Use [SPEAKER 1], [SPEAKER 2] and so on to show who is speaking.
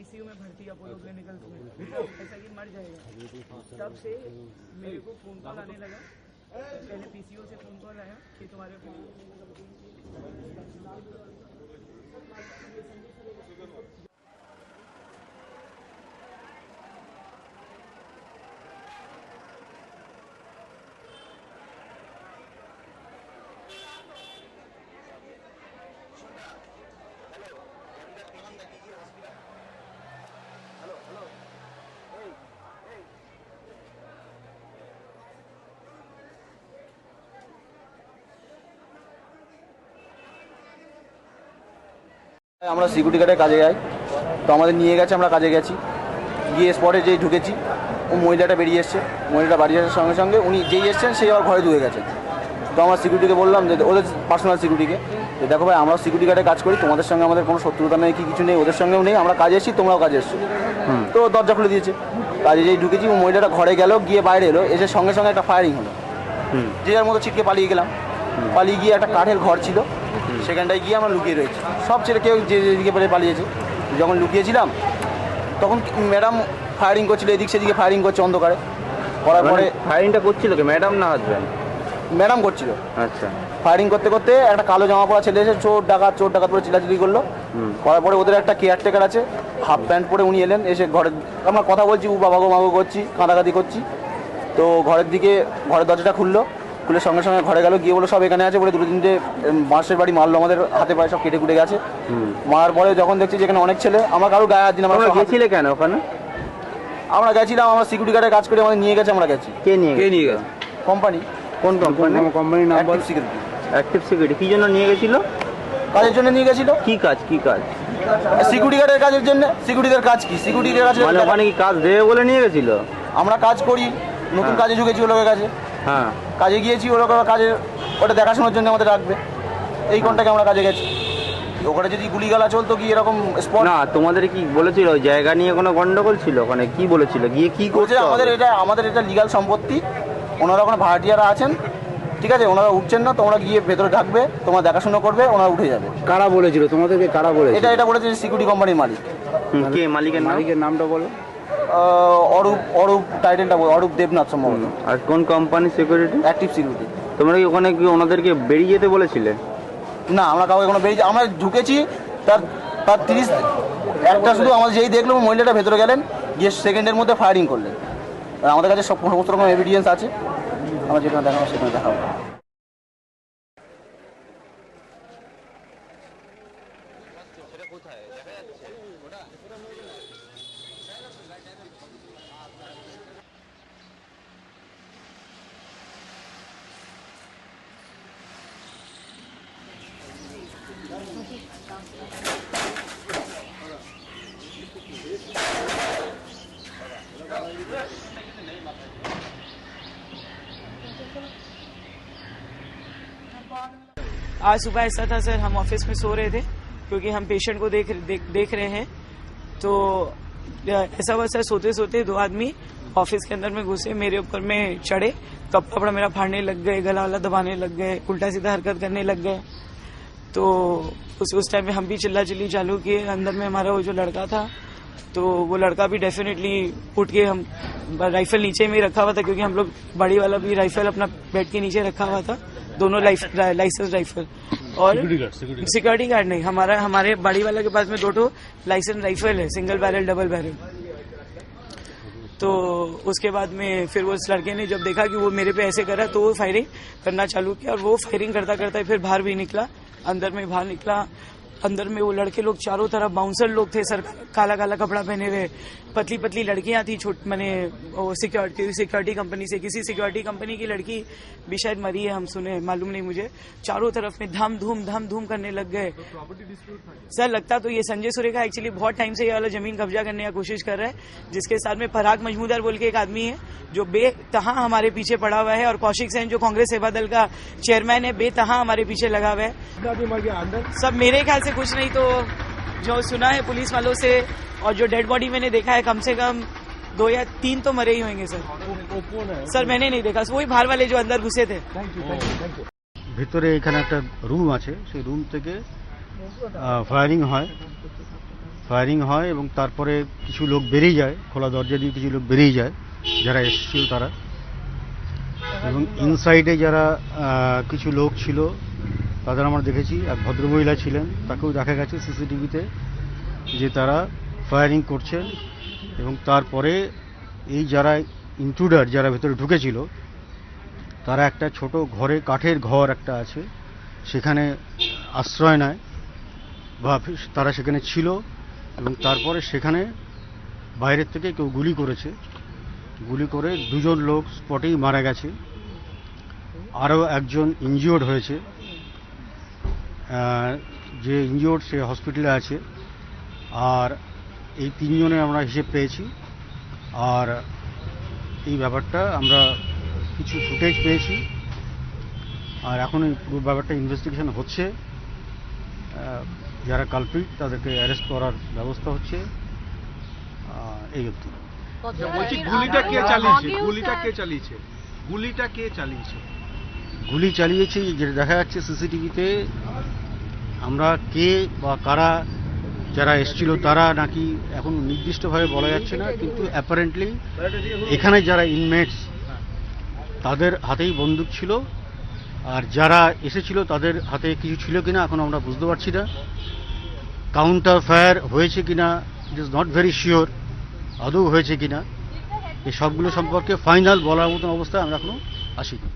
[SPEAKER 1] ICU में भर्ती Apollo clinicals में। ऐसा कि मर जाएगा। तब से मेरे को फ़ोन कॉल आने लगा। पहले पीसीओ से फ़ोन कॉल आया कि तुम्हारे
[SPEAKER 2] আমরা সিকিউরিটি গার্ডের কাজে যাই। তো আমাদের নিয়ে গেছে আমরা কাজে গেছি। গিয়ে স্পটে যেই ঢুকেছি ও মহিলাটা বেরিয়ে এসছে। মহিলাটা বাড়ি আসার সঙ্গে সঙ্গে উনি যেই এসছেন সেই আবার ঘরে ঢুকে গেছে তো আমার সিকিউরিটিকে বললাম যে ওদের পার্সোনাল সিকিউরিটিকে যে দেখো ভাই আমরা সিকিউরিটি গার্ডে কাজ করি তোমাদের সঙ্গে আমাদের কোনো শত্রুতা নেই কি কিছু নেই ওদের সঙ্গেও নেই আমরা কাজে এসেছি তোমরাও কাজে এসছো। তো দরজা খুলে দিয়েছে। কাজে যেই ঢুকেছি ও মহিলাটা ঘরে গেল গিয়ে বাইরে এলো এসে সঙ্গে সঙ্গে একটা ফায়ারিং হলো। যে যার মতো ছিটকে পালিয়ে গেলাম। পালিয়ে গিয়ে একটা কাঠের ঘর ছিল। সেখানটায় গিয়ে আমরা লুকিয়ে রয়েছি। সব ছেলে কেউ যে যেদিকে পেরে পালিয়েছে যখন লুকিয়েছিলাম তখন ম্যাডাম ফায়ারিং করছিল এদিক সেদিকে ফায়ারিং করছে অন্ধকারে। করার পরে
[SPEAKER 3] ফায়ারিংটা করছিল কি? ম্যাডাম না হাজবেন্ড
[SPEAKER 2] ম্যাডাম করছিল।
[SPEAKER 3] আচ্ছা।
[SPEAKER 2] ফায়ারিং করতে করতে একটা কালো জামা পরা ছেলে এসে চোর ডাকাত চোর ডাকাত পরে চিল্লাচিল্লি করল। করার পরে ওদের একটা কেয়ারটেকার আছে হাফ প্যান্ট পরে উনি এলেন এসে ঘরে আমরা কথা বলছি উ বাবা গো মাগো করছি কাঁদাকাঁদি করছি। তো ঘরের দিকে ঘরের দরজাটা খুললো। খুলে সঙ্গে সঙ্গে ঘরে গেল গিয়ে বলো সব এখানে আছে বলে দুটো তিনটে বাঁশের বাড়ি মারলো আমাদের হাতে পায়ে সব কেটে কুটে গেছে। মারার পরে যখন দেখছি যেখানে অনেক ছেলে আমার কারও গায়ে হাত দিন আমরা
[SPEAKER 3] গেছিলে কেন ওখানে?
[SPEAKER 2] আমরা গেছিলাম আমার সিকিউরিটি গার্ডে কাজ করে আমাদের নিয়ে গেছে আমরা গেছি।
[SPEAKER 3] কে নিয়ে
[SPEAKER 4] কে নিয়ে গেছে?
[SPEAKER 2] কোম্পানি
[SPEAKER 3] কোন কোম্পানি আমার
[SPEAKER 4] কোম্পানির নাম বল
[SPEAKER 2] সিকিউরিটি
[SPEAKER 3] অ্যাক্টিভ সিকিউরিটি কি জন্য নিয়ে গেছিল?
[SPEAKER 2] কাজের জন্য নিয়ে গেছিল।
[SPEAKER 3] কি কাজ কি কাজ?
[SPEAKER 2] সিকিউরিটি গার্ডের কাজের জন্য। সিকিউরিটিদের কাজ কি? সিকিউরিটির কাজ
[SPEAKER 3] মানে ওখানে কি কাজ দেবে বলে নিয়ে গেছিল?
[SPEAKER 2] আমরা কাজ করি নতুন কাজে ঢুকেছি ওর কাছে।
[SPEAKER 3] হ্যাঁ।
[SPEAKER 2] কাজে গিয়েছি ওরকম কাজে ওটা দেখাশোনার জন্য আমাদের রাখবে। এই কন্টাকে আমরা কাজে গেছি। ওখানে যদি গুলিগালা চলতো কি এরকম স্পট
[SPEAKER 3] না তোমাদের কি বলেছিল ওই জায়গা নিয়ে কোনো গন্ডগোল ছিল? ওখানে কি বলেছিল? গিয়ে কি
[SPEAKER 2] করছে আমাদের এটা আমাদের এটা লিগাল সম্পত্তি। ওনারা ওখানে ভাড়াটিয়ারা আছেন। ঠিক আছে ওনারা উঠছেন না তোমরা গিয়ে ভেতরে থাকবে তোমরা দেখাশোনা করবে ওনারা উঠে যাবে।
[SPEAKER 4] কারা বলেছিল? তোমাদেরকে কারা বলেছিল?
[SPEAKER 2] এটা এটা বলেছে সিকিউরিটি কোম্পানির মালিক।
[SPEAKER 3] কে মালিকের
[SPEAKER 4] মালিকের নামটা বলো।
[SPEAKER 2] অরূপ অরূপ টাইটেলটা বল- অরূপ দেবনাথ সম্ভবত।
[SPEAKER 3] আর কোন কোম্পানি সিকিউরিটি
[SPEAKER 2] অ্যাক্টিভ সিকিউরিটি
[SPEAKER 3] তোমরা কি ওখানে কি ওনাদেরকে বেরিয়ে যেতে বলেছিলে?
[SPEAKER 2] না আমরা কাউকে কোনো বেরিয়ে আমরা ঢুকেছি তার তার তিরিশ একটা শুধু আমাদের যেই দেখল মহিলাটা ভেতরে গেলেন গিয়ে সেকেন্ডের মধ্যে ফায়ারিং করলেন। আর আমাদের কাছে সব সমস্ত রকম এভিডেন্স আছে। আমরা যেখানে দেখাবো সেখানে দেখাবো।
[SPEAKER 1] आज सुबह ऐसा था सर हम ऑफ़िस में सो रहे थे क्योंकि हम पेशेंट को देख देख, देख रहे हैं। तो ऐसा वैसा सोते सोते दो आदमी ऑफ़िस के अंदर में घुसे, मेरे ऊपर में चढ़े कपड़ा मेरा फाड़ने लग गए, गला वाला दबाने लग गए, उल्टा सीधा हरकत करने लग गए। तो उस उस टाइम में हम भी चिल्ला चिल्ली चालू किए। अंदर में हमारा वो जो लड़का था तो वो लड़का भी डेफिनेटली उठ के हम राइफल नीचे में रखा हुआ था, क्योंकि हम लोग बड़ी वाला भी राइफल अपना बेड के नीचे रखा हुआ था। दोनों लाइसेंस राइफल और सिक्योरिटी गार्ड नहीं हमारा हमारे बाड़ी वाला के पास में दो टो लाइसेंस राइफल है सिंगल बैरल डबल बैरल तो उसके बाद में फिर वो उस लड़के ने जब देखा कि वो मेरे पे ऐसे करा रहा तो वो फायरिंग करना चालू किया और वो फायरिंग करता करता फिर बाहर भी निकला अंदर में बाहर निकला। अंदर में वो लड़के लोग चारों तरफ़ बाउंसर लोग थे सर काला काला कपड़ा पहने हुए पतली पतली लड़कियाँ थी छोट मैंने सिक्योरिटी सिक्योरिटी कंपनी से किसी सिक्योरिटी कंपनी की लड़की भी शायद मरी है हम सुने मालूम नहीं मुझे। चारों तरफ़ में धम धूम धम धूम करने लग गए। सर लगता तो ये संजय सुरेखा एक्चुअली बहुत टाइम से ये वाला ज़मीन कब्जा करने की कोशिश कर रहा है जिसके साथ में फराग मजमूदार बोल के एक आदमी है जो बेतहा हमारे पीछे पड़ा हुआ है और कौशिक सेन जो कांग्रेस सेवा दल का चेयरमैन है बेतहा हमारे पीछे लगा हुआ है सब मेरे ख्याल से कुछ नहीं तो जो सुना है पुलिस वालों से और जो डेड बॉडी मैंने देखा है कम से कम दो या तीन तो मरे ही होंगे सर सर मैंने नहीं देखा वही बाहर वाले जो अंदर घुसे थे
[SPEAKER 5] ভিতরে এখানে একটা রুম আছে সেই রুম থেকে ফায়ারিং হয় ফায়ারিং হয় এবং তারপরে কিছু লোক বেরিয়ে যায় খোলা দরজা দিয়ে কিছু লোক বেরিয়ে যায় যারা এসেছিল তারা। এবং ইনসাইডে যারা কিছু লোক ছিল, তাদের আমরা দেখেছি। এক ভদ্রমহিলা ছিলেন, তাকেও দেখা গেছে সিসিটিভিতে, যে তারা ফায়ারিং করছেন। এবং তারপরে এই যারা ইন্ট্রুডার যারা ভেতরে ঢুকেছিল, তারা একটা ছোট ঘরে, কাঠের ঘর একটা আছে, সেখানে আশ্রয় নেয়, বা তারা সেখানে ছিল, এবং তারপরে সেখানে বাইরের থেকে কেউ গুলি করেছে। গুলি করে দুজন লোক স্পটেই মারা গেছে। আরও একজন ইনজিওর্ড হয়েছে। যে ইনজিওর্ড সে হসপিটালে আছে। আর এই তিনজনের আমরা হিসেব পেয়েছি। আর এই ব্যাপারটা আমরা কিছু ফুটেজ পেয়েছি। আর এখন এই পুরো ব্যাপারটা ইনভেস্টিগেশন হচ্ছে। যারা কালপ্রিট তাদেরকে অ্যারেস্ট করার ব্যবস্থা হচ্ছে। এই অবধি।
[SPEAKER 6] বলছি গুলিটা কে চালিয়েছে? গুলিটা কে চালিয়েছে? গুলিটা কে চালিয়েছে?
[SPEAKER 5] গুলি চালিয়েছে যেটা দেখা যাচ্ছে সিসিটিভিতে। আমরা কে বা কারা যারা এসছিল তারা নাকি এখন নির্দিষ্টভাবে বলা যাচ্ছে না কিন্তু অ্যাপারেন্টলি এখানে যারা ইনমেটস তাদের হাতেই বন্দুক ছিল। আর যারা এসেছিল তাদের হাতে কিছু ছিল কিনা এখন আমরা বুঝতে পারছি না। কাউন্টার ফায়ার হয়েছে কিনা it is not very sure আদৌ হয়েছে কিনা এই সবগুলো সম্পর্কে ফাইনাল বলার মতন অবস্থায় আমরা এখনও আসিনি।